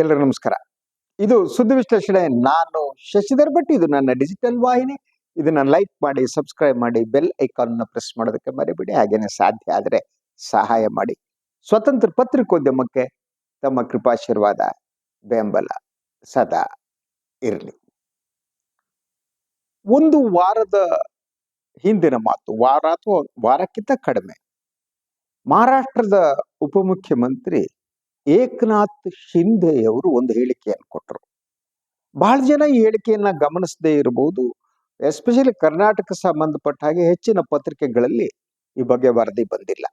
ಎಲ್ಲರೂ ನಮಸ್ಕಾರ. ಇದು ಸುದ್ದಿ ವಿಶ್ಲೇಷಣೆ. ನಾನು ಶಶಿಧರ್ ಭಟ್. ಇದು ನನ್ನ ಡಿಜಿಟಲ್ ವಾಹಿನಿ. ಇದನ್ನ ಲೈಕ್ ಮಾಡಿ ಸಬ್ಸ್ಕ್ರೈಬ್ ಮಾಡಿ ಬೆಲ್ ಐಕಾನ್ ಪ್ರೆಸ್ ಮಾಡೋದಕ್ಕೆ ಮರಿಬೇಡಿ. ಹಾಗೇನೆ ಸಾಧ್ಯ ಆದರೆ ಸಹಾಯ ಮಾಡಿ. ಸ್ವತಂತ್ರ ಪತ್ರಿಕೋದ್ಯಮಕ್ಕೆ ತಮ್ಮ ಕೃಪಾಶೀರ್ವಾದ, ಬೆಂಬಲ ಸದಾ ಇರಲಿ. ಒಂದು ವಾರದ ಹಿಂದಿನ ಮಾತು, ವಾರ ಅಥವಾ ವಾರಕ್ಕಿಂತ ಕಡಿಮೆ, ಮಹಾರಾಷ್ಟ್ರದ ಉಪಮುಖ್ಯಮಂತ್ರಿ ಏಕನಾಥ್ ಶಿಂಧೆಯವರು ಒಂದು ಹೇಳಿಕೆಯನ್ನು ಕೊಟ್ಟರು. ಬಹಳ ಜನ ಈ ಹೇಳಿಕೆಯನ್ನ ಗಮನಿಸದೇ ಇರಬಹುದು ಎಸ್ಪೆಷಲಿ ಕರ್ನಾಟಕ ಸಂಬಂಧಪಟ್ಟ ಹಾಗೆ ಹೆಚ್ಚಿನ ಪತ್ರಿಕೆಗಳಲ್ಲಿ ಈ ಬಗ್ಗೆ ವರದಿ ಬಂದಿಲ್ಲ.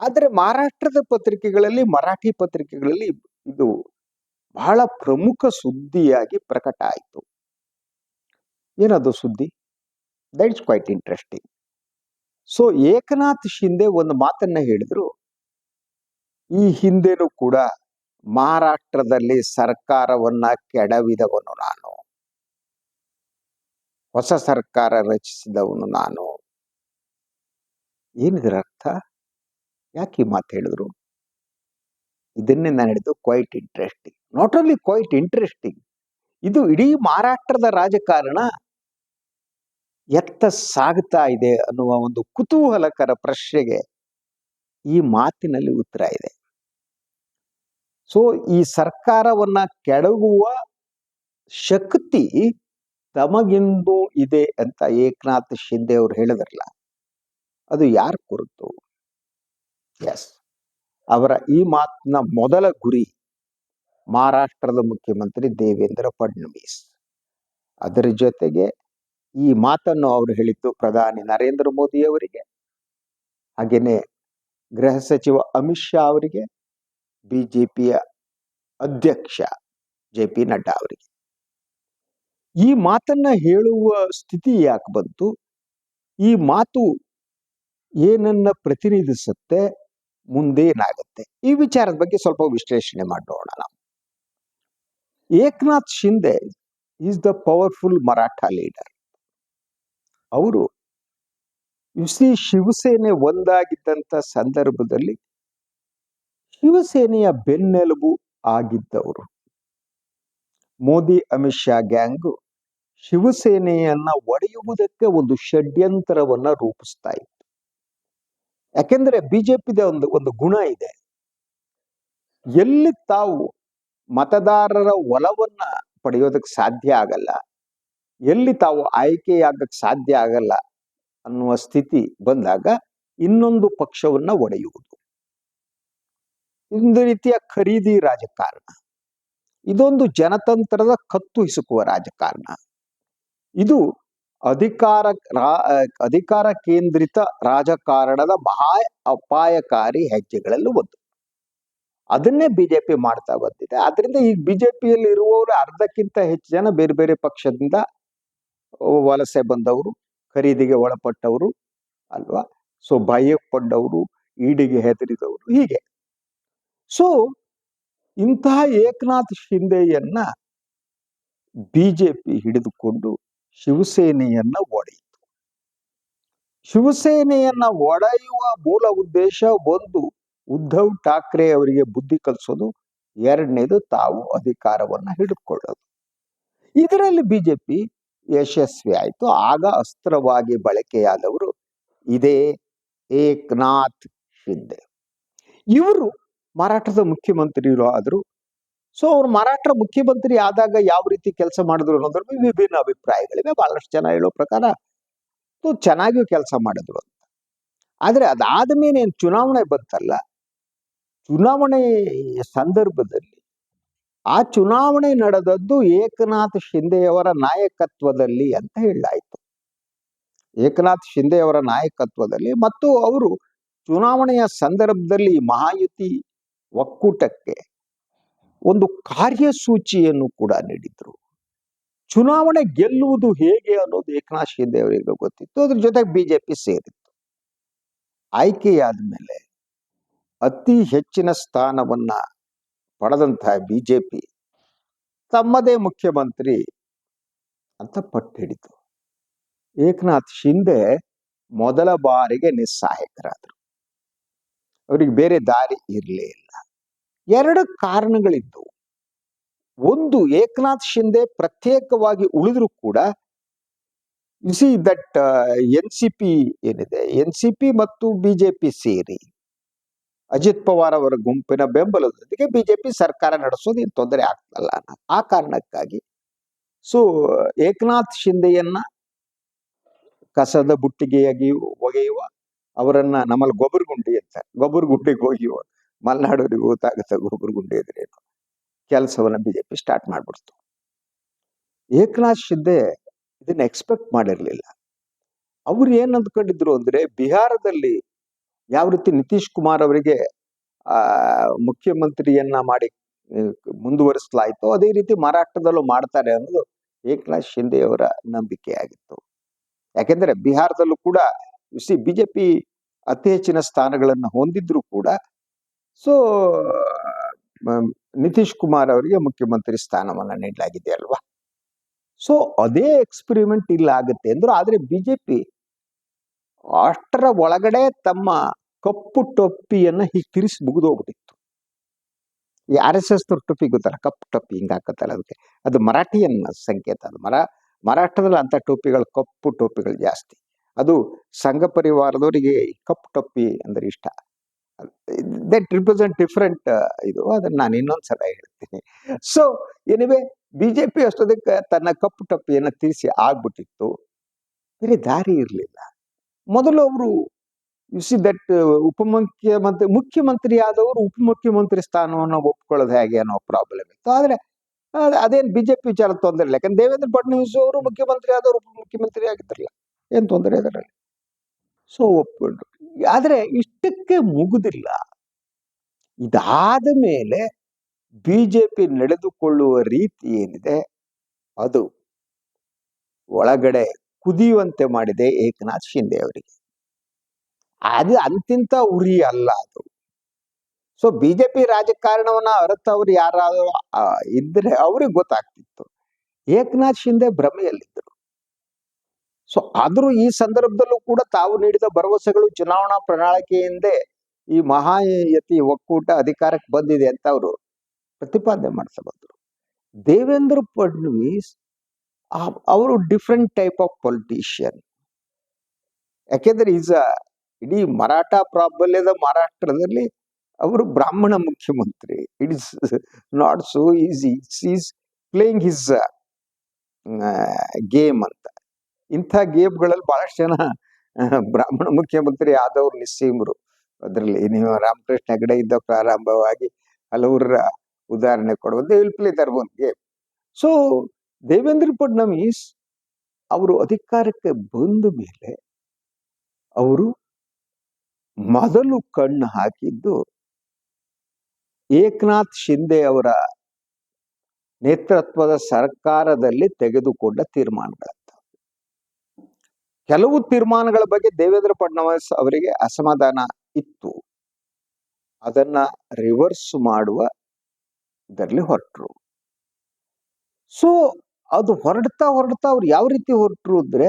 ಆದರೆ ಮಹಾರಾಷ್ಟ್ರದ ಪತ್ರಿಕೆಗಳಲ್ಲಿ, ಮರಾಠಿ ಪತ್ರಿಕೆಗಳಲ್ಲಿ ಇದು ಬಹಳ ಪ್ರಮುಖ ಸುದ್ದಿಯಾಗಿ ಪ್ರಕಟ ಆಯಿತು. ಏನದು ಸುದ್ದಿ? That is quite interesting so Eknath Shinde ಒಂದು ಮಾತನ್ನ ಹೇಳಿದ್ರು. ಈ ಹಿಂದೆನೂ ಕೂಡ ಮಹಾರಾಷ್ಟ್ರದಲ್ಲಿ ಸರ್ಕಾರವನ್ನ ಕೆಡವಿದವನು ನಾನು. ಹೊಸ ಸರ್ಕಾರ ರಚಿಸಿದವನು ನಾನು. ಏನಿದ್ರ ಅರ್ಥ? ಯಾಕೆ ಈ ಮಾತು ಹೇಳಿದ್ರು? ಇದನ್ನೇ ನಾನು ಹೇಳಿದ್ದು quite interesting not only quite interesting ಇದು ಇಡೀ ಮಹಾರಾಷ್ಟ್ರದ ರಾಜಕಾರಣ ಎತ್ತ ಸಾಗ್ತಾ ಇದೆ ಅನ್ನುವ ಒಂದು ಕುತೂಹಲಕರ ಪ್ರಶ್ನೆಗೆ ಈ ಮಾತಿನಲ್ಲಿ ಉತ್ತರ ಇದೆ. ಸೊ ಈ ಸರ್ಕಾರವನ್ನ ಕೆಡಗುವ ಶಕ್ತಿ ತಮಗಿಂದು ಇದೆ ಅಂತ ಏಕನಾಥ್ ಶಿಂದೆ ಅವರು ಹೇಳಿದ್ರಲ್ಲ, ಅದು ಯಾರ ಕುರಿತು? ಎಸ್ ಅವರ ಈ ಮಾತಿನ ಮೊದಲ ಗುರಿ ಮಹಾರಾಷ್ಟ್ರದ ಮುಖ್ಯಮಂತ್ರಿ ದೇವೇಂದ್ರ ಫಡ್ನವೀಸ್. ಅದರ ಜೊತೆಗೆ ಈ ಮಾತನ್ನು ಅವರು ಹೇಳಿದ್ದು ಪ್ರಧಾನಿ ನರೇಂದ್ರ ಮೋದಿ ಅವರಿಗೆ. ಹಾಗೇನೆ ಗೃಹ ಸಚಿವ ಅಮಿತ್ ಶಾ ಅವರಿಗೆ, ಬಿಜೆಪಿಯ ಅಧ್ಯಕ್ಷ ಜೆ ಪಿ ನಡ್ಡಾ ಅವರಿಗೆ. ಈ ಮಾತನ್ನ ಹೇಳುವ ಸ್ಥಿತಿ ಯಾಕೆ ಬಂತು? ಈ ಮಾತು ಏನನ್ನ ಪ್ರತಿನಿಧಿಸುತ್ತೆ? ಮುಂದೇನಾಗುತ್ತೆ ಈ ವಿಚಾರದ ಬಗ್ಗೆ ಸ್ವಲ್ಪ ವಿಶ್ಲೇಷಣೆ ಮಾಡೋಣ ನಾವು. Eknath Shinde is the powerful Maratha leader. ಅವರು ಸಿ ಶಿವಸೇನೆ ಒಂದಾಗಿದ್ದಂತ ಸಂದರ್ಭದಲ್ಲಿ ಶಿವಸೇನೆಯ ಬೆನ್ನೆಲುಬು ಆಗಿದ್ದವರು. ಮೋದಿ ಅಮಿತ್ ಶಾ ಗ್ಯಾಂಗು ಶಿವಸೇನೆಯನ್ನ ಒಡೆಯುವುದಕ್ಕೆ ಒಂದು ಷಡ್ಯಂತರವನ್ನ ರೂಪಿಸ್ತಾ ಇತ್ತು. ಯಾಕೆಂದ್ರೆ ಬಿಜೆಪಿದ ಒಂದು ಒಂದು ಗುಣ ಇದೆ. ಎಲ್ಲಿ ತಾವು ಮತದಾರರ ಒಲವನ್ನ ಪಡೆಯೋದಕ್ಕೆ ಸಾಧ್ಯ ಆಗಲ್ಲ, ಎಲ್ಲಿ ತಾವು ಆಯ್ಕೆಯಾಗಕ್ಕೆ ಸಾಧ್ಯ ಆಗಲ್ಲ ಅನ್ನುವ ಸ್ಥಿತಿ ಬಂದಾಗ ಇನ್ನೊಂದು ಪಕ್ಷವನ್ನ ಒಡೆಯುವುದು. ಒಂದು ರೀತಿಯ ಖರೀದಿ ರಾಜಕಾರಣ. ಇದೊಂದು ಜನತಂತ್ರದ ಕತ್ತು ಹಿಸುಕುವ ರಾಜಕಾರಣ. ಇದು ಅಧಿಕಾರ ಅಧಿಕಾರ ಕೇಂದ್ರಿತ ರಾಜಕಾರಣದ ಮಹಾ ಅಪಾಯಕಾರಿ ಹೆಜ್ಜೆಗಳಲ್ಲಿ ಒಂದು. ಅದನ್ನೇ ಬಿಜೆಪಿ ಮಾಡ್ತಾ ಬಂದಿದೆ. ಆದ್ರಿಂದ ಈಗ ಬಿಜೆಪಿಯಲ್ಲಿ ಇರುವವರು ಅರ್ಧಕ್ಕಿಂತ ಹೆಚ್ಚು ಜನ ಬೇರೆ ಬೇರೆ ಪಕ್ಷದಿಂದ ವಲಸೆ ಬಂದವರು. ಖರೀದಿಗೆ ಒಳಪಟ್ಟವರು ಅಲ್ವಾ? ಸೊ ಭಯಪಟ್ಟವರು, ಈಡಿಗೆ ಹೆದರಿದವರು ಹೀಗೆ. ಸೊ ಇಂತಹ ಏಕನಾಥ್ ಶಿಂದೆಯನ್ನ ಬಿಜೆಪಿ ಹಿಡಿದುಕೊಂಡು ಶಿವಸೇನೆಯನ್ನ ಒಡೆಯಿತು. ಶಿವಸೇನೆಯನ್ನ ಒಡೆಯುವ ಮೂಲ ಉದ್ದೇಶ ಒಂದು, ಉದ್ಧವ್ ಠಾಕ್ರೆ ಅವರಿಗೆ ಬುದ್ಧಿ ಕಲಿಸೋದು, ಎರಡನೇದು ತಾವು ಅಧಿಕಾರವನ್ನ ಹಿಡಿದುಕೊಳ್ಳೋದು ಇದರಲ್ಲಿ ಬಿಜೆಪಿ ಯಶಸ್ವಿ ಆಯಿತು. ಆಗ ಅಸ್ತ್ರವಾಗಿ ಬಳಕೆಯಾದವರು ಇದೇ ಏಕನಾಥ್ ಶಿಂದೆ ಇವರು ಮರಾಠದ ಮುಖ್ಯಮಂತ್ರಿಗಳು ಆದರು. ಸೊ, ಅವ್ರು ಮರಾಠ ಮುಖ್ಯಮಂತ್ರಿ ಆದಾಗ ಯಾವ ರೀತಿ ಕೆಲಸ ಮಾಡಿದ್ರು ಅನ್ನೋದ್ರ ವಿಭಿನ್ನ ಅಭಿಪ್ರಾಯಗಳಿವೆ. ಬಹಳಷ್ಟು ಜನ ಹೇಳೋ ಪ್ರಕಾರ ಚೆನ್ನಾಗಿಯೂ ಕೆಲಸ ಮಾಡಿದ್ರು ಅಂತ. ಆದ್ರೆ ಅದಾದ ಮೇಲೆ ಚುನಾವಣೆ ಬಂತಲ್ಲ? ಚುನಾವಣೆ ಸಂದರ್ಭದಲ್ಲಿ ಆ ಚುನಾವಣೆ ನಡೆದದ್ದು ಏಕನಾಥ್ ಶಿಂದೆಯವರ ನಾಯಕತ್ವದಲ್ಲಿ ಅಂತ ಹೇಳಲಾಯಿತು. ಏಕನಾಥ್ ಶಿಂದೆಯವರ ನಾಯಕತ್ವದಲ್ಲಿ ಮತ್ತು ಅವರು ಚುನಾವಣೆಯ ಸಂದರ್ಭದಲ್ಲಿ ಮಹಾಯುತಿ ಒಕ್ಕೂಟಕ್ಕೆ ಒಂದು ಕಾರ್ಯಸೂಚಿಯನ್ನು ಕೂಡ ನೀಡಿದ್ರು. ಚುನಾವಣೆ ಗೆಲ್ಲುವುದು ಹೇಗೆ ಅನ್ನೋದು ಏಕನಾಥ್ ಶಿಂದೆ ಅವರಿಗೆ ಗೊತ್ತಿತ್ತು. ಅದ್ರ ಜೊತೆಗೆ ಬಿಜೆಪಿ ಸೇರಿತ್ತು. ಆಯ್ಕೆಯಾದ ಮೇಲೆ ಅತಿ ಹೆಚ್ಚಿನ ಸ್ಥಾನವನ್ನ ಪಡೆದಂತಹ ಬಿಜೆಪಿ ತಮ್ಮದೇ ಮುಖ್ಯಮಂತ್ರಿ ಅಂತ ಪಟ್ಟು ಹಿಡಿತು. ಏಕನಾಥ್ ಶಿಂದೆ ಮೊದಲ ಬಾರಿಗೆ ನಿಸ್ಸಹಾಯಕರಾದರು. ಅವರಿಗೆ ಬೇರೆ ದಾರಿ ಇರಲೇ ಇಲ್ಲ. ಎರಡು ಕಾರಣಗಳಿದ್ದವು ಒಂದು, ಏಕನಾಥ್ ಶಿಂದೆ ಪ್ರತ್ಯೇಕವಾಗಿ ಉಳಿದ್ರು ಕೂಡ see that N C P ಏನಿದೆ? ಎನ್ ಸಿ ಪಿ ಮತ್ತು ಬಿಜೆಪಿ ಸೇರಿ. ಅಜಿತ್ ಪವಾರ್ ಅವರ ಗುಂಪಿನ ಬೆಂಬಲದೊಂದಿಗೆ ಬಿಜೆಪಿ ಸರ್ಕಾರ ನಡೆಸೋದು ಏನು ತೊಂದರೆ ಆಗ್ತಲ್ಲ ಆ ಕಾರಣಕ್ಕಾಗಿ. ಸೊ ಏಕನಾಥ್ ಶಿಂದೆಯನ್ನ ಕಸದ ಬುಟ್ಟಿಗೆಯಾಗಿ ಒಗೆಯುವ, ಅವರನ್ನ ನಮ್ಮಲ್ಲಿ ಗೊಬ್ಬರಗುಂಡಿ ಅಂತ, ಗೊಬ್ಬರಗುಂಡಿಗೆ ಒಗೆಯುವ ಮಲೆನಾಡವರಿಗೆ ಗೊತ್ತಾಗುತ್ತೆ ಗೊಬ್ಬರಗುಂಡಿ ಎದುರೇನು ಕೆಲಸವನ್ನ ಬಿಜೆಪಿ ಸ್ಟಾರ್ಟ್ ಮಾಡ್ಬಿಡ್ತು. ಏಕನಾಥ್ ಶಿಂದೆ ಇದನ್ನ ಎಕ್ಸ್ಪೆಕ್ಟ್ ಮಾಡಿರ್ಲಿಲ್ಲ. ಅವ್ರು ಏನ್ ಅಂದ್ಕೊಂಡಿದ್ರು ಅಂದ್ರೆ, ಬಿಹಾರದಲ್ಲಿ ಯಾವ ರೀತಿ ನಿತೀಶ್ ಕುಮಾರ್ ಅವರಿಗೆ, ಆ, ಮುಖ್ಯಮಂತ್ರಿಯನ್ನ ಮಾಡಿ ಮುಂದುವರಿಸಲಾಯಿತು ಅದೇ ರೀತಿ ಮಹಾರಾಷ್ಟ್ರದಲ್ಲೂ ಮಾಡ್ತಾರೆ ಅನ್ನೋದು ಏಕನಾಥ್ ಶಿಂದೆ ಅವರ ನಂಬಿಕೆ ಆಗಿತ್ತು ಯಾಕೆಂದ್ರೆ ಬಿಹಾರದಲ್ಲೂ ಕೂಡ ಸಿ ಬಿಜೆಪಿ ಅತಿ ಹೆಚ್ಚಿನ ಸ್ಥಾನಗಳನ್ನು ಹೊಂದಿದ್ರು ಕೂಡ ಸೊ ನಿತೀಶ್ ಕುಮಾರ್ ಅವರಿಗೆ ಮುಖ್ಯಮಂತ್ರಿ ಸ್ಥಾನವನ್ನ ನೀಡಲಾಗಿದೆ ಅಲ್ವಾ? ಸೊ ಅದೇ ಎಕ್ಸ್ಪೆರಿಮೆಂಟ್ ಇಲ್ಲ ಆಗುತ್ತೆ ಅಂದ್ರು, ಆದ್ರೆ ಬಿಜೆಪಿ ಅಷ್ಟರ ಒಳಗಡೆ ತಮ್ಮ ಕಪ್ಪು ಟೊಪ್ಪಿಯನ್ನ ಹೀಗೆ ತಿರ್ಸಿ ಮುಗಿದೋಗ್ಬಿಟ್ಟಿತ್ತು ಈ ಆರ್ ಎಸ್ ಎಸ್ ಟೊಪ್ಪಿ ಗೊತ್ತಲ್ಲ, ಕಪ್ಪು ಟೊಪ್ಪಿ ಹಿಂಗ ಹಾಕತ್ತಲ್ಲ ಅದಕ್ಕೆ. ಅದು ಮರಾಠಿಯನ್ನ ಸಂಕೇತ ಅದು. ಮರ, ಮರಾಠದಲ್ಲಿ ಅಂತ ಟೊಪ್ಪಿಗಳು ಕಪ್ಪು ಟೊಪ್ಪಿಗಳು ಜಾಸ್ತಿ. ಅದು ಸಂಘ ಪರಿವಾರದವರಿಗೆ ಕಪ್ಪು ಟೊಪ್ಪಿ ಅಂದ್ರೆ ಇಷ್ಟ. ದಟ್ ರಿಪ್ರೆಸೆಂಟ್ ಡಿಫ್ರೆಂಟ್, ಇದು ಅದನ್ನ ನಾನು ಇನ್ನೊಂದ್ಸಲ ಹೇಳ್ತೀನಿ. ಸೊ, ಎನಿವೆ ಬಿಜೆಪಿ ಅಷ್ಟೊದಕ್ಕೆ ತನ್ನ ಕಪ್ಪು ಟೊಪ್ಪಿಯನ್ನು ತಿರಿಸಿ ಆಗ್ಬಿಟ್ಟಿತ್ತು. ಬೇರೆ ದಾರಿ ಇರಲಿಲ್ಲ. ಮೊದಲು ಅವರು ಯು ಸಿ ದಟ್ ಉಪಮುಖ್ಯಮಂತ್ರಿ ಮುಖ್ಯಮಂತ್ರಿ ಆದವರು ಉಪಮುಖ್ಯಮಂತ್ರಿ ಸ್ಥಾನವನ್ನು ಒಪ್ಕೊಳ್ಳೋದು ಹೇಗೆ ಅನ್ನೋ ಪ್ರಾಬ್ಲಮ್ ಇತ್ತು. ಆದ್ರೆ ಬಿ ಜೆ ಬಿಜೆಪಿ ವಿಚಾರ ತೊಂದರೆ ಇಲ್ಲ ಯಾಕಂದ್ರೆ ದೇವೇಂದ್ರ ಫಡ್ನವೀಸ್ ಅವರು ಮುಖ್ಯಮಂತ್ರಿ ಆದವರು ಉಪಮುಖ್ಯಮಂತ್ರಿ ಆಗಿದ್ರಲ್ಲ. ಏನ್ ತೊಂದರೆ ಇದರಲ್ಲಿ? ಸೊ ಒಪ್ಕೊಂಡ್ರು ಆದರೆ ಇಷ್ಟಕ್ಕೆ ಮುಗುದಿಲ್ಲ. ಇದಾದ ಮೇಲೆ ಬಿಜೆಪಿ ನಡೆದುಕೊಳ್ಳುವ ರೀತಿ ಏನಿದೆ? ಅದು ಒಳಗಡೆ ಕುದಿಯುವಂತೆ ಮಾಡಿದೆ ಏಕನಾಥ್ ಶಿಂದೆ ಅವರಿಗೆ. ಅದು ಅಂತಿಂತ ಉರಿ ಅಲ್ಲ ಅದು. ಸೊ ಬಿಜೆಪಿ ರಾಜಕಾರಣವನ್ನ ಅರತವ್ರು ಯಾರಾದರೂ ಇದ್ರೆ ಅವ್ರಿಗೆ ಗೊತ್ತಾಗ್ತಿತ್ತು. ಏಕನಾಥ್ ಶಿಂದೆ ಭ್ರಮೆಯಲ್ಲಿದ್ದರು. ಸೊ ಆದ್ರೂ ಈ ಸಂದರ್ಭದಲ್ಲೂ ಕೂಡ ತಾವು ನೀಡಿದ ಭರವಸೆಗಳು ಚುನಾವಣಾ ಪ್ರಣಾಳಿಕೆಯಿಂದ ಈ ಮಹಾಯತಿ ಒಕ್ಕೂಟ ಅಧಿಕಾರಕ್ಕೆ ಬಂದಿದೆ ಅಂತ ಅವರು ಪ್ರತಿಪಾದನೆ ಮಾಡ್ತಾ ಬಂದರು ದೇವೇಂದ್ರ ಫಡ್ನವೀಸ್ ಅವರು ಡಿಫ್ರೆಂಟ್ ಟೈಪ್ ಆಫ್ ಪೊಲಿಟಿಷಿಯನ್ ಯಾಕೆಂದ್ರೆ ಈಸ್ ಇಡೀ ಮರಾಠ ಪ್ರಾಬಲ್ಯದ ಮಹಾರಾಷ್ಟ್ರದಲ್ಲಿ ಅವರು ಬ್ರಾಹ್ಮಣ ಮುಖ್ಯಮಂತ್ರಿ. It is not so easy is playing his game ಅಂತ. ಇಂಥ ಗೇಮ್ಗಳಲ್ಲಿ ಬಹಳಷ್ಟು ಜನ ಬ್ರಾಹ್ಮಣ ಮುಖ್ಯಮಂತ್ರಿ ಆದವ್ರು ನಿಸ್ಸೀಮರು. ಅದರಲ್ಲಿ ನೀವು ರಾಮಕೃಷ್ಣ ಹೆಗಡೆ ಇದ್ದ ಪ್ರಾರಂಭವಾಗಿ ಹಲವರ ಉದಾಹರಣೆ ಕೊಡುವ they will play their game so Devendra Fadnavis ಅವರು ಅಧಿಕಾರಕ್ಕೆ ಬಂದ ಮೇಲೆ ಅವರು ಮೊದಲು ಕಣ್ಣು ಹಾಕಿದ್ದು ಏಕನಾಥ್ ಶಿಂದೆ ಅವರ ನೇತೃತ್ವದ ಸರ್ಕಾರದಲ್ಲಿ ತೆಗೆದುಕೊಂಡ ತೀರ್ಮಾನಗಳಂತ. ಕೆಲವು ತೀರ್ಮಾನಗಳ ಬಗ್ಗೆ ದೇವೇಂದ್ರ ಫಡ್ನವೀಸ್ ಅವರಿಗೆ ಅಸಮಾಧಾನ ಇತ್ತು. ಅದನ್ನ ರಿವರ್ಸ್ ಮಾಡುವ ಇದರಲ್ಲಿ ಹೊರಟರು. ಸೊ ಅದು ಹೊರಡ್ತಾ ಹೊರಡ್ತಾ ಅವ್ರು ಯಾವ ರೀತಿ ಹೊರಟರು ಅಂದ್ರೆ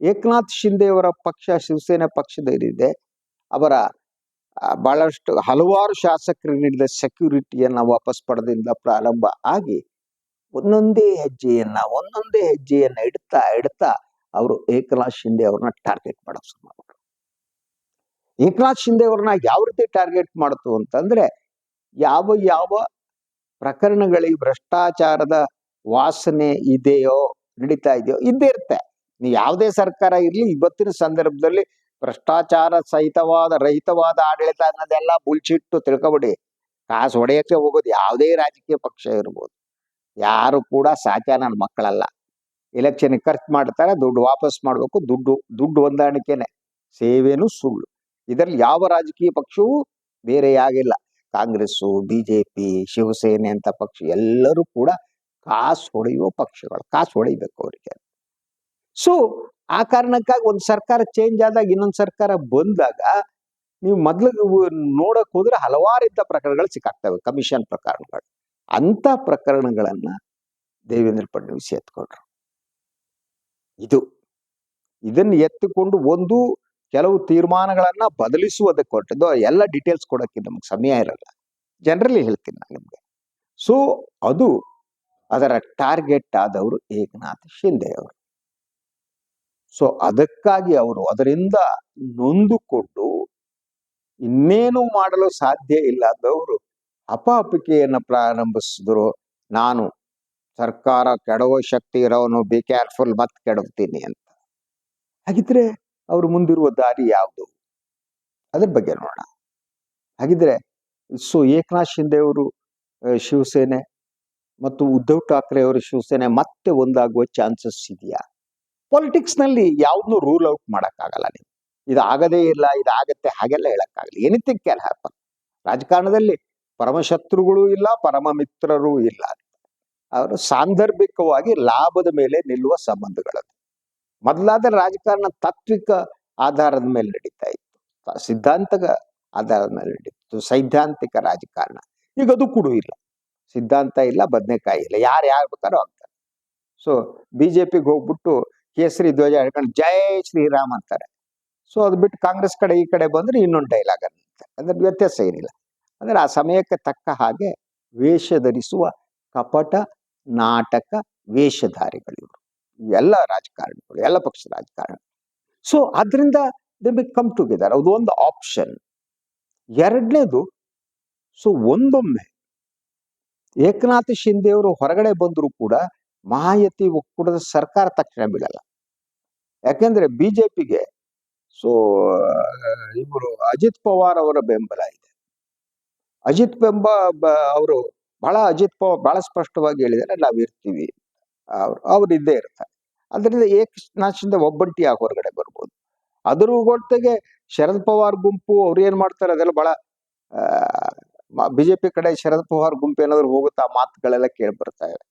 ಏಕನಾಥ್ ಶಿಂದೆ ಅವರ ಪಕ್ಷ, ಶಿವಸೇನೆ ಪಕ್ಷದಲ್ಲಿದೆ. ಅವರ ಬಹಳಷ್ಟು ಹಲವಾರು ಶಾಸಕರು ನೀಡಿದ ಸೆಕ್ಯೂರಿಟಿಯನ್ನು ವಾಪಸ್ ಪಡೆದಿಂದ ಪ್ರಾರಂಭ ಆಗಿ ಒಂದೊಂದೇ ಹೆಜ್ಜೆಯನ್ನ ಒಂದೊಂದೇ ಹೆಜ್ಜೆಯನ್ನ ಇಡ್ತಾ ಇಡ್ತಾ ಅವರು ಏಕನಾಥ್ ಶಿಂದೆ ಅವ್ರನ್ನ ಟಾರ್ಗೆಟ್ ಮಾಡೋ ಶುರು ಮಾಡಿದ್ರು ಏಕನಾಥ್ ಶಿಂದೆ ಅವ್ರನ್ನ ಯಾವ ರೀತಿ ಟಾರ್ಗೆಟ್ ಮಾಡ್ತು ಅಂತಂದ್ರೆ, ಯಾವ ಯಾವ ಪ್ರಕರಣಗಳಿಗೆ ಭ್ರಷ್ಟಾಚಾರದ ವಾಸನೆ ಇದೆಯೋ, ನಡೀತಾ ಇದೆಯೋ, ಇದ್ದೇ ಇರುತ್ತೆ. ನೀವು ಯಾವುದೇ ಸರ್ಕಾರ ಇರ್ಲಿ, ಇವತ್ತಿನ ಸಂದರ್ಭದಲ್ಲಿ ಭ್ರಷ್ಟಾಚಾರ ಸಹಿತವಾದ, ರಹಿತವಾದ ಆಡಳಿತ ಅನ್ನೋದೆಲ್ಲ ಬುಲ್ಚಿಟ್ಟು ತಿಳ್ಕೊಬಿಡಿ. ಕಾಸು ಹೊಡೆಯಕ್ಕೆ ಹೋಗೋದು ಯಾವುದೇ ರಾಜಕೀಯ ಪಕ್ಷ ಇರ್ಬೋದು. ಯಾರು ಕೂಡ ಸಾಚಾ ನನ್ನ ಮಕ್ಕಳಲ್ಲ. ಎಲೆಕ್ಷನ್ ಖರ್ಚು ಮಾಡ್ತಾರೆ, ದುಡ್ಡು ವಾಪಸ್ ಮಾಡಬೇಕು, ದುಡ್ಡು ದುಡ್ಡು ಹೊಂದಾಣಿಕೆನೆ. ಸೇವೆನೂ ಸುಳ್ಳು. ಇದರಲ್ಲಿ ಯಾವ ರಾಜಕೀಯ ಪಕ್ಷವೂ ಬೇರೆಯಾಗಿಲ್ಲ ಕಾಂಗ್ರೆಸ್ಸು, ಬಿಜೆಪಿ, ಶಿವಸೇನೆ ಅಂತ ಪಕ್ಷ ಎಲ್ಲರೂ ಕೂಡ ಕಾಸು ಹೊಡೆಯುವ ಪಕ್ಷಗಳು. ಕಾಸು ಹೊಡೆಯಬೇಕು ಅವರಿಗೆ. ಸೊ ಆ ಕಾರಣಕ್ಕಾಗಿ ಒಂದು ಸರ್ಕಾರ ಚೇಂಜ್ ಆದಾಗ ಇನ್ನೊಂದು ಸರ್ಕಾರ ಬಂದಾಗ ನೀವು ಮೊದ್ಲು ನೋಡಕ್ ಹೋದ್ರೆ ಹಲವಾರು ಇಂಥ ಪ್ರಕರಣಗಳು ಸಿಕ್ಕಾಗ್ತವೆ ಕಮಿಷನ್ ಪ್ರಕರಣಗಳು. ಅಂತ ಪ್ರಕರಣಗಳನ್ನ ದೇವೇಂದ್ರ ಫಡ್ನವೀಸ್ ಎತ್ಕೊಂಡ್ರು. ಇದು. ಇದನ್ನ ಎತ್ತಿಕೊಂಡು ಒಂದು ಕೆಲವು ತೀರ್ಮಾನಗಳನ್ನ ಬದಲಿಸುವುದಕ್ಕೆ ಹೊರಟಿದ್ದು ಎಲ್ಲ ಡೀಟೇಲ್ಸ್ ಕೊಡೋಕ್ಕೆ ನಮ್ಗೆ ಸಮಯ ಇರಲ್ಲ. ಜನರಲಿ ಹೇಳ್ತೀನಿ ನಾನು ನಿಮಗೆ. ಸೊ ಅದು ಅದರ ಟಾರ್ಗೆಟ್ ಆದವರು ಏಕನಾಥ್ ಶಿಂದೆ ಅವರು ಸೊ ಅದಕ್ಕಾಗಿ ಅವರು ಅದರಿಂದ ನೊಂದುಕೊಂಡು ಇನ್ನೇನು ಮಾಡಲು ಸಾಧ್ಯ ಇಲ್ಲದವರು ಅಪಾಪಿಕೆಯನ್ನು ಪ್ರಾರಂಭಿಸಿದ್ರು. ನಾನು ಸರ್ಕಾರ ಕೆಡವೋ ಶಕ್ತಿ ಇರೋನು ಬಿ ಕೇರ್ಫುಲ್ ಮತ್ತೆ ಕೆಡವ್ತೀನಿ ಅಂತ. ಹಾಗಿದ್ರೆ ಅವರು ಮುಂದಿರುವ ದಾರಿ ಯಾವುದು? ಅದ್ರ ಬಗ್ಗೆ ನೋಡೋಣ. ಹಾಗಿದ್ರೆ ಸೊ ಏಕನಾಥ್ ಶಿಂದೆ ಅವರು ಶಿವಸೇನೆ ಮತ್ತು ಉದ್ಧವ್ ಠಾಕ್ರೆ ಅವರು ಶಿವಸೇನೆ ಮತ್ತೆ ಒಂದಾಗುವ ಚಾನ್ಸಸ್ ಇದೆಯಾ? ಪಾಲಿಟಿಕ್ಸ್ನಲ್ಲಿ ಯಾವ್ದನ್ನು ರೂಲ್ ಔಟ್ ಮಾಡಕ್ಕಾಗಲ್ಲ ನೀವು. ಇದು ಆಗದೇ ಇಲ್ಲ, ಇದಾಗತ್ತೆ, ಹಾಗೆಲ್ಲ ಹೇಳಕ್ಕಾಗಲ್ಲ. ಎನಿಥಿಂಗ್ ಕ್ಯಾನ್ ಹ್ಯಾಪನ್ ರಾಜಕಾರಣದಲ್ಲಿ ಪರಮ ಶತ್ರುಗಳು ಇಲ್ಲ ಪರಮ ಮಿತ್ರರು ಇಲ್ಲ. ಅವರು ಸಾಂದರ್ಭಿಕವಾಗಿ ಲಾಭದ ಮೇಲೆ ನಿಲ್ಲುವ ಸಂಬಂಧಗಳದು ಮೊದಲಾದ ರಾಜಕಾರಣ ತಾತ್ವಿಕ ಆಧಾರದ ಮೇಲೆ ನಡೀತಾ ಇತ್ತು. ಸಿದ್ಧಾಂತಕ ಆಧಾರದ ಮೇಲೆ ನಡೀತು. ಸೈದ್ಧಾಂತಿಕ ರಾಜಕಾರಣ. ಈಗ ಅದು ಕೂಡ ಇಲ್ಲ. ಸಿದ್ಧಾಂತ ಇಲ್ಲ, ಬದನೆಕಾಯಿ ಇಲ್ಲ. ಯಾರು ಯಾರು ಬೇಕಾದ್ರೂ ಆಗ್ತಾರೆ. ಸೊ ಬಿಜೆಪಿಗೆ ಹೋಗ್ಬಿಟ್ಟು ಕೇಸರಿ ಧ್ವಜ ಹಿಡ್ಕೊಂಡು ಜೈ ಶ್ರೀರಾಮ್ ಅಂತಾರೆ. ಸೊ ಅದು ಬಿಟ್ಟು ಕಾಂಗ್ರೆಸ್ ಕಡೆ ಈ ಕಡೆ ಬಂದ್ರೆ ಇನ್ನೊಂದು ಡೈಲಾಗ್ ಅಂತ ಅಂದ್ರೆ ವ್ಯತ್ಯಾಸ ಏನಿಲ್ಲ. ಅಂದ್ರೆ ಆ ಸಮಯಕ್ಕೆ ತಕ್ಕ ಹಾಗೆ ವೇಷ ಧರಿಸುವ ಕಪಟ, ನಾಟಕ, ವೇಷಧಾರಿಗಳು ಇವರು. ಎಲ್ಲ ರಾಜಕಾರಣಿಗಳು, ಎಲ್ಲ ಪಕ್ಷದ ರಾಜಕಾರಣ ಸೊ ಅದರಿಂದ ದೇ ಬಿ ಕಮ್ ಟುಗೆದರ್ ಅದು ಒಂದು ಆಪ್ಷನ್ ಎರಡನೇದು ಸೊ ಒಂದೊಮ್ಮೆ ಏಕನಾಥ ಶಿಂದೆ ಅವರು ಹೊರಗಡೆ ಬಂದರೂ ಕೂಡ ಮಹಾಯತಿ ಒಕ್ಕೂಟದ ಸರ್ಕಾರ ತಕ್ಷಣ ಬೀಳಲ್ಲ. ಯಾಕೆಂದ್ರೆ ಬಿಜೆಪಿಗೆ, ಸೊ, ಇವರು ಅಜಿತ್ ಪವಾರ್ ಅವರ ಬೆಂಬಲ ಇದೆ. ಅಜಿತ್ ಬೆಂಬ ಅವರು ಬಹಳ ಅಜಿತ್ ಪವಾರ್ ಬಹಳ ಸ್ಪಷ್ಟವಾಗಿ ಹೇಳಿದರೆ ನಾವು ಇರ್ತೀವಿ. ಅವ್ರು ಅವ್ರು ಇದ್ದೇ ಇರ್ತಾರೆ. ಅದರಿಂದ ಏಕನಾಶದಿಂದ ಶಿಂದೆ ಒಬ್ಬಂಟಿಯಾಗಿ ಹೊರಗಡೆ ಬರ್ಬೋದು. ಅದ್ರ ಒಟ್ಟಿಗೆ ಶರದ್ ಪವಾರ್ ಗುಂಪು, ಅವ್ರು ಏನ್ ಮಾಡ್ತಾರೆ, ಅದೆಲ್ಲ ಬಹಳ ಬಿಜೆಪಿ ಕಡೆ ಶರದ್ ಪವಾರ್ ಗುಂಪು ಏನಾದ್ರು ಹೋಗುತ್ತಾ ಮಾತುಗಳೆಲ್ಲ ಕೇಳಿ ಬರ್ತಾ ಇದೆ.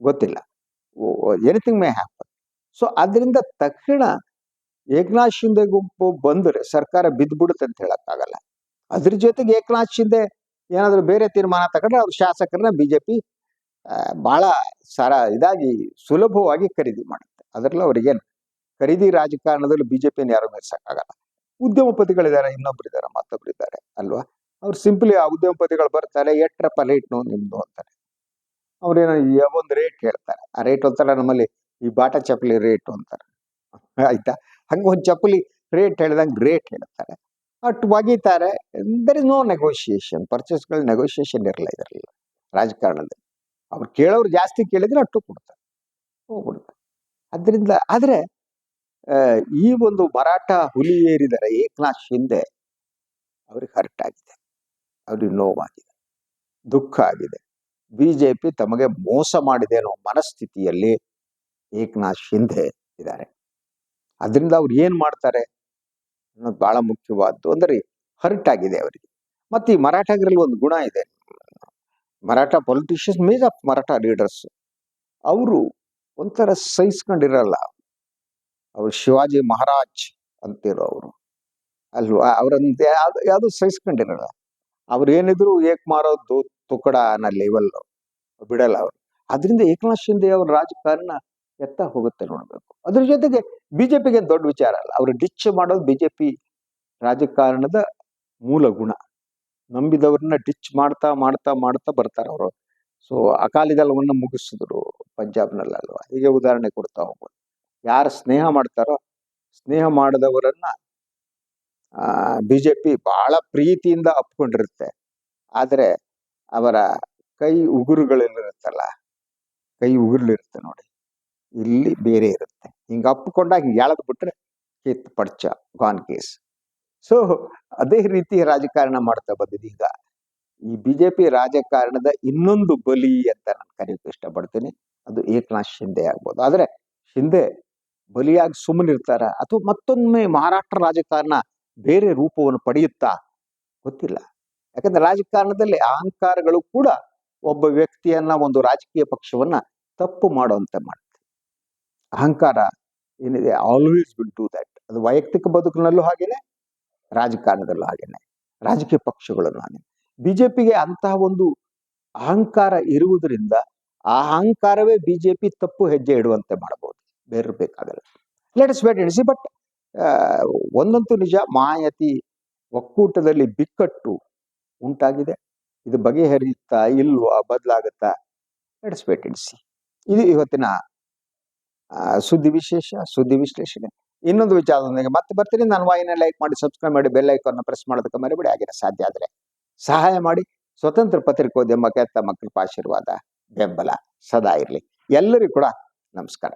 ಗೊತ್ತಿಲ್ಲ. ಎನಿಥಿಂಗ್ ಮೇ ಹ್ಯಾಪನ್ ಸೊ ಅದರಿಂದ ತಕ್ಷಣ ಏಕನಾಥ್ ಶಿಂದೆ ಗುಂಪು ಬಂದ್ರೆ ಸರ್ಕಾರ ಬಿದ್ದ್ಬಿಡುತ್ತೆ ಅಂತ ಹೇಳಕ್ಕಾಗಲ್ಲ. ಅದ್ರ ಜೊತೆಗೆ ಏಕನಾಥ್ ಶಿಂದೆ ಏನಾದ್ರು ಬೇರೆ ತೀರ್ಮಾನ ತಗೊಂಡ್ರೆ ಅವ್ರ ಶಾಸಕರನ್ನ ಬಿಜೆಪಿ ಬಹಳ ಸರ ಇದಾಗಿ ಸುಲಭವಾಗಿ ಖರೀದಿ ಮಾಡುತ್ತೆ. ಅದರಲ್ಲಿ ಅವ್ರಿಗೇನು ಖರೀದಿ ರಾಜಕಾರಣದಲ್ಲಿ ಬಿಜೆಪಿನ ಯಾರು ಮೀರ್ಸಕ್ಕಾಗಲ್ಲ. ಉದ್ಯಮಪತಿಗಳಿದ್ದಾರೆ, ಇನ್ನೊಬ್ರಿದ್ದಾರೆ, ಮತ್ತೊಬ್ರಿದ್ದಾರೆ, ಅಲ್ವಾ? ಅವ್ರು ಸಿಂಪಲಿ ಆ ಉದ್ಯಮಪತಿಗಳು ಬರ್ತಾರೆ, ಎಟ್ರಪ್ಪ ರೇಟ್ನು ನಿಮ್ದು ಅಂತಾರೆ. ಅವ್ರೇನೋ ಒಂದು ರೇಟ್ ಹೇಳ್ತಾರೆ. ಆ ರೇಟ್ ಒಂಥರ ನಮ್ಮಲ್ಲಿ ಈ ಬಾಟ ಚಪ್ಪಲಿ ರೇಟ್ ಅಂತಾರೆ. ಆಯ್ತಾ? ಹಂಗೆ ಒಂದು ಚಪ್ಪಲಿ ರೇಟ್ ಹೇಳ್ದಂಗೆ ರೇಟ್ ಹೇಳ್ತಾರೆ. ಅಟ್ ಒಗೀತಾರೆ. ದರ್ ಇಸ್ ನೋ ನೆಗೋಷಿಯೇಷನ್ ಪರ್ಚೇಸ್ಗಳು ನೆಗೋಷಿಯೇಷನ್ ಇರಲ್ಲ ಇದರಲ್ಲಿ ರಾಜಕಾರಣದಲ್ಲಿ. ಅವ್ರು ಕೇಳೋರು ಜಾಸ್ತಿ ಕೇಳಿದ್ರೆ ಅಟ್ಟು ಕೊಡ್ತಾರೆ. ಹೋಗ್ಬಿಡ್ತಾರೆ ಅದರಿಂದ ಆದರೆ ಈ ಒಂದು ಮರಾಠ ಹುಲಿ ಏರಿದರೆ ಏಕನಾಥ್ ಶಿಂದೆ ಅವ್ರಿಗೆ ಹರ್ಟ್ ಆಗಿದೆ. ಅವ್ರಿಗೆ ನೋವಾಗಿದೆ. ದುಃಖ ಆಗಿದೆ. ಬಿ ಜೆ ಪಿ ತಮಗೆ ಮೋಸ ಮಾಡಿದೆ ಅನ್ನೋ ಮನಸ್ಥಿತಿಯಲ್ಲಿ ಏಕನಾಥ್ ಶಿಂಧೆ ಇದ್ದಾರೆ. ಅದರಿಂದ ಅವ್ರು ಏನು ಮಾಡ್ತಾರೆ ಅನ್ನೋದು ಬಹಳ ಮುಖ್ಯವಾದ್ದು. ಅಂದ್ರೆ ಹರ್ಟ್ ಆಗಿದೆ ಅವರಿಗೆ. ಮತ್ತೆ ಈ ಮರಾಠಗರಲ್ಲಿ ಒಂದು ಗುಣ ಇದೆ. ಮರಾಠ ಪೊಲಿಟಿಷಿಯನ್ಸ್ ಮೇಜ್ ಆಫ್ ಮರಾಠ ಲೀಡರ್ಸ್ ಅವರು ಒಂಥರ ಸಹಿಸ್ಕೊಂಡಿರಲ್ಲ. ಅವರು ಶಿವಾಜಿ ಮಹಾರಾಜ್ ಅಂತಿರೋ ಅವರು. ಅಲ್ವಾ? ಅವರಂತೆ ಯಾವ್ದು ಯಾವುದು ಸಹಿಸ್ಕೊಂಡಿರಲ್ಲ. ಅವ್ರು ಏನಿದ್ರು ಏಕ್ ಮಾರೋದು ತುಕಡ ಅನ್ನೋ ಲೆವೆಲ್ ಬಿಡಲ್ಲ ಅವರು. ಅದರಿಂದ ಏಕನಾಥ್ ಶಿಂದೆ ಅವ್ರ ರಾಜಕಾರಣ ಎತ್ತ ಹೋಗುತ್ತೆ ನೋಡಬೇಕು. ಅದ್ರ ಜೊತೆಗೆ ಬಿಜೆಪಿಗೆ ದೊಡ್ಡ ವಿಚಾರ ಅಲ್ಲ ಅವರು ಡಿಚ್ ಮಾಡೋದು ಬಿಜೆಪಿ ರಾಜಕಾರಣದ ಮೂಲ ಗುಣ. ನಂಬಿದವ್ರನ್ನ ಡಿಚ್ ಮಾಡ್ತಾ ಮಾಡ್ತಾ ಮಾಡ್ತಾ ಬರ್ತಾರೆ ಅವರು. ಸೊ ಅಕಾಲಿದಳವನ್ನ ಮುಗಿಸಿದ್ರು ಪಂಜಾಬ್ನಲ್ಲಲ್ವಾ ಹೀಗೆ ಉದಾಹರಣೆ ಕೊಡ್ತಾ ಹೋಗ್ಬೋದು. ಯಾರು ಸ್ನೇಹ ಮಾಡ್ತಾರೋ ಸ್ನೇಹ ಮಾಡದವರನ್ನ ಆ ಬಿಜೆಪಿ ಬಹಳ ಪ್ರೀತಿಯಿಂದ ಅಪ್ಕೊಂಡಿರುತ್ತೆ. ಆದರೆ ಅವರ ಕೈ ಉಗುರುಗಳಲ್ಲಿರುತ್ತಲ್ಲ ಕೈ ಉಗುರ್ಲಿರುತ್ತೆ ನೋಡಿ. ಇಲ್ಲಿ ಬೇರೆ ಇರುತ್ತೆ. ಹಿಂಗ ಅಪ್ಪಿಕೊಂಡಾಗ ಎಳೆದ್ ಬಿಟ್ರೆ ಕಿತ್ ಪಡ್ಚ, ಗಾನ್ ಕೇಸ್. ಸೊ ಅದೇ ರೀತಿ ರಾಜಕಾರಣ ಮಾಡ್ತಾ ಬಂದಿದೆ ಈಗ. ಈ ಬಿಜೆಪಿ ರಾಜಕಾರಣದ ಇನ್ನೊಂದು ಬಲಿ ಅಂತ ನಾನು ಕರೆಯೋಕೆ ಇಷ್ಟಪಡ್ತೀನಿ. ಅದು ಏಕನಾಥ್ ಶಿಂದೆ ಆಗ್ಬೋದು. ಆದ್ರೆ ಶಿಂದೆ ಬಲಿಯಾಗಿ ಸುಮ್ಮನಿರ್ತಾರ ಅಥವಾ ಮತ್ತೊಮ್ಮೆ ಮಹಾರಾಷ್ಟ್ರ ರಾಜಕಾರಣ ಬೇರೆ ರೂಪವನ್ನು ಪಡೆಯುತ್ತಾ? ಗೊತ್ತಿಲ್ಲ. ಯಾಕಂದ್ರೆ ರಾಜಕಾರಣದಲ್ಲಿ ಅಹಂಕಾರಗಳು ಕೂಡ ಒಬ್ಬ ವ್ಯಕ್ತಿಯನ್ನ ಒಂದು ರಾಜಕೀಯ ಪಕ್ಷವನ್ನ ತಪ್ಪು ಮಾಡುವಂತೆ ಮಾಡುತ್ತೆ ಅಹಂಕಾರ ಏನಿದೆ ಆಲ್ವೇಸ್ ವಿಲ್ ಡೂ ದಟ್ ಅದು ವೈಯಕ್ತಿಕ ಬದುಕಿನಲ್ಲೂ ಹಾಗೇನೆ, ರಾಜಕಾರಣದಲ್ಲೂ ಹಾಗೇನೆ, ರಾಜಕೀಯ ಪಕ್ಷಗಳಲ್ಲೂ ಹಾಗೆ ಬಿಜೆಪಿಗೆ ಅಂತಹ ಒಂದು ಅಹಂಕಾರ ಇರುವುದರಿಂದ ಆ ಅಹಂಕಾರವೇ ಬಿಜೆಪಿ ತಪ್ಪು ಹೆಜ್ಜೆ ಇಡುವಂತೆ ಮಾಡಬಹುದು. ಬೇರೆ ಬೇಕಾಗಲ್ಲ. ಲೆಟ್ಸ್ ವೇಟ್ ಎಣಿಸಿ ಬಟ್ ಒಂದಂತೂ ನಿಜ, ಮಾಯತಿ ಒಕ್ಕೂಟದಲ್ಲಿ ಬಿಕ್ಕಟ್ಟು ಉಂಟಾಗಿದೆ. ಇದು ಬಗೆಹರಿಯುತ್ತಾ ಇಲ್ವಾ, ಬದಲಾಗುತ್ತಾ? ಲೆಟ್ಸ್ ವೇಟ್ ಎಣಿಸಿ ಇದು ಇವತ್ತಿನ ಸುದ್ದಿ ವಿಶೇಷ, ಸುದ್ದಿ ವಿಶ್ಲೇಷಣೆ. ಇನ್ನೊಂದು ವಿಚಾರದೊಂದಿಗೆ ಮತ್ತೆ ಬರ್ತೀನಿ. ನಾನು ವಾಯಿನ ಲೈಕ್ ಮಾಡಿ ಸಬ್ಸ್ಕ್ರೈಬ್ ಮಾಡಿ ಬೆಲ್ ಐಕಾನ್ನ ಪ್ರೆಸ್ ಮಾಡೋದಕ್ಕೆ ಮರಿಬೇಡಿ. ಆಗಿರ ಸಾಧ್ಯ ಆದರೆ. ಸಹಾಯ ಮಾಡಿ. ಸ್ವತಂತ್ರ ಪತ್ರಿಕೋದ್ಯಮಕ್ಕೆ ತಮ್ಮ ಕೃಪಾಶೀರ್ವಾದ ಬೆಂಬಲ ಸದಾ ಇರಲಿ. ಎಲ್ಲರಿಗೂ ಕೂಡ ನಮಸ್ಕಾರ.